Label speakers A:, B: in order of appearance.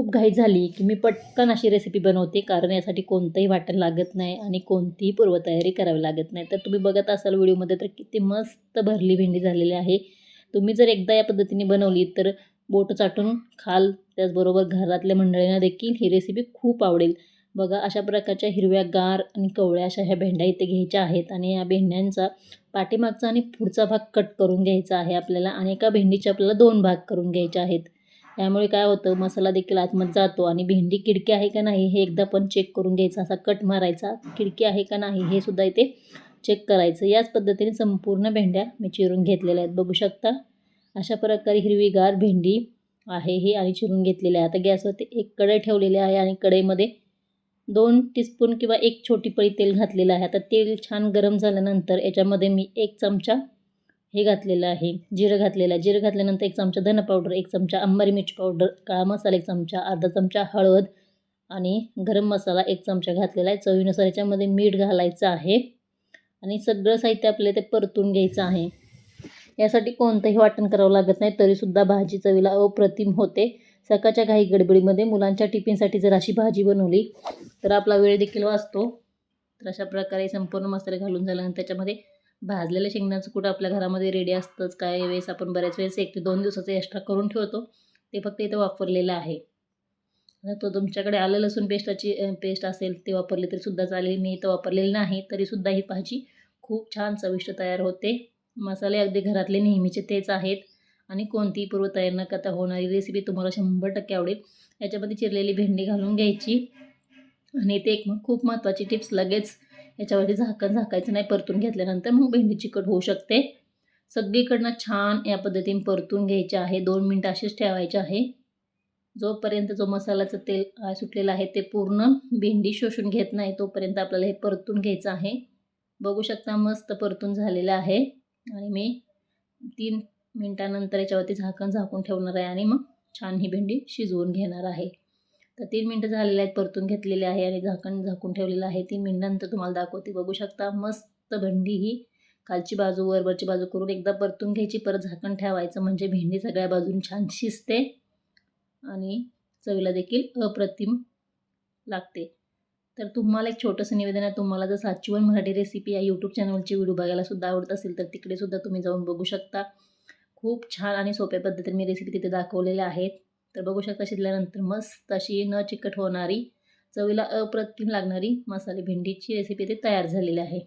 A: खूप घाई झाली की मी पटकन अशी रेसिपी बनवते कारण यासाठी कोणतंही वाटण लागत नाही आणि कोणतीही पूर्वतयारी करावी लागत नाही. तर तुम्ही बघत असाल व्हिडिओमध्ये तर किती मस्त भरली भेंडी झालेली आहे. तुम्ही जर एकदा या पद्धतीने बनवली तर बोट चाटून खाल. त्याचबरोबर घरातल्या मंडळींना देखील ही रेसिपी खूप आवडेल. बघा अशा प्रकारच्या हिरव्या गार आणि कवळ्या अशा ह्या भेंड्या इथे घ्यायच्या आहेत आणि या भेंड्यांचा पाठीमागचा आणि पुढचा भाग कट करून घ्यायचा आहे आपल्याला आणि एका भेंडीचे आपल्याला दोन भाग करून घ्यायचे आहेत. त्यामुळे काय होतं मसाला देखील आतमध्ये जातो आणि भेंडी खिडकी आहे का नाही हे एकदा पण चेक करून घ्यायचं. असा कट मारायचा खिडकी आहे का नाही हे सुद्धा इथे चेक करायचं. याच पद्धतीने संपूर्ण भेंड्या मी चिरून घेतलेल्या आहेत. बघू शकता अशा प्रकारे हिरवीगार भेंडी आहे हे आणि चिरून घेतलेले आहे. आता गॅसवरती एक कढई ठेवलेली आहे आणि कढईमध्ये दोन टीस्पून किंवा एक छोटी पळी तेल घातलेलं आहे. आता तेल छान गरम झाल्यानंतर याच्यामध्ये मी एक चमचा हे घातलेलं आहे. जिरं घातलेलं आहे. जिरं घातल्यानंतर एक चमचा धन पावडर एक चमचा अंबारी मिरची पावडर काळा मसाला एक चमचा अर्धा चमचा हळद आणि गरम मसाला एक चमचा घातलेला आहे. चवीनुसार याच्यामध्ये मीठ घालायचं आहे आणि सगळं साहित्य आपल्याला ते परतून घ्यायचं आहे. यासाठी कोणतंही वाटण करावं लागत नाही तरीसुद्धा भाजी चवीला अप्रतिम होते. सकाळच्या घाई गडबडीमध्ये मुलांच्या टिफिनसाठी जर अशी भाजी बनवली तर आपला वेळ देखील वाचतो. तर अशा प्रकारे संपूर्ण मसाले घालून झाल्यानंतर त्याच्यामध्ये भाजलेलं शेंगण्याचं कुठं आपल्या घरामध्ये रेडी असतंच. काय वेळेस आपण बऱ्याच वेळेस एक ते दोन दिवसाचं एक्स्ट्रा करून ठेवतो. ते फक्त इथं वापरलेलं आहे. तो तुमच्याकडे आलं लसूण पेस्टाची पेस्ट असेल ते वापरली तरीसुद्धा चालेल. मी इथं वापरलेली नाही तरीसुद्धा ही भाजी खूप छान चविष्ट तयार होते. मसाले अगदी घरातले नेहमीचे तेच आहेत. आणि कोणतीही पूर्व तयार न करता होणारी रेसिपी तुम्हाला शंभर टक्के आवडेल. याच्यामध्ये चिरलेली भेंडी घालून घ्यायची. आणि ते एक मग खूप महत्त्वाची टिप्स लगेच याच्यावरती झाकण झाकायचं नाही परतून घेतल्यानंतर मग भेंडी चिकट होऊ शकते. सगळीकडनं छान या पद्धतीने परतून घ्यायचे आहे. दोन मिनटं असेच ठेवायचे आहे. जोपर्यंत जो मसाल्याचं तेल सुटलेलं आहे ते पूर्ण भेंडी शोषून घेत नाही तोपर्यंत आपल्याला हे परतून घ्यायचं आहे. बघू शकता मस्त परतून झालेलं आहे. आणि मी तीन मिनटानंतर याच्यावरती झाकण झाकून ठेवणार आहे आणि मग छान ही भेंडी शिजवून घेणार आहे. तर तीन मिनटं झालेले आहेत परतून घेतलेले आहे आणि झाकण झाकून ठेवलेलं आहे. तीन मिनटानंतर तुम्हाला दाखवते. बघू शकता मस्त भेंडी ही खालची बाजू वरवरची बाजू करून एकदा परतून घ्यायची परत झाकण ठेवायचं. म्हणजे भेंडी सगळ्या बाजून छान शिजते आणि चवीला देखील अप्रतिम लागते. तर तुम्हाला एक छोटंसं निवेदन आहे. तुम्हाला जर साचीवन मराठी रेसिपी या यूट्यूब चॅनलची व्हिडिओ बघायला सुद्धा आवडत असेल तर तिकडे सुद्धा तुम्ही जाऊन बघू शकता. खूप छान आणि सोप्या पद्धतीने मी रेसिपी तिथे दाखवलेल्या आहेत. तर बघू शकता शिजल्यानंतर मस्त अशी न चिकट होणारी चवीला अप्रतिम लागणारी मसाले भेंडीची रेसिपी ते तयार झालेली आहे.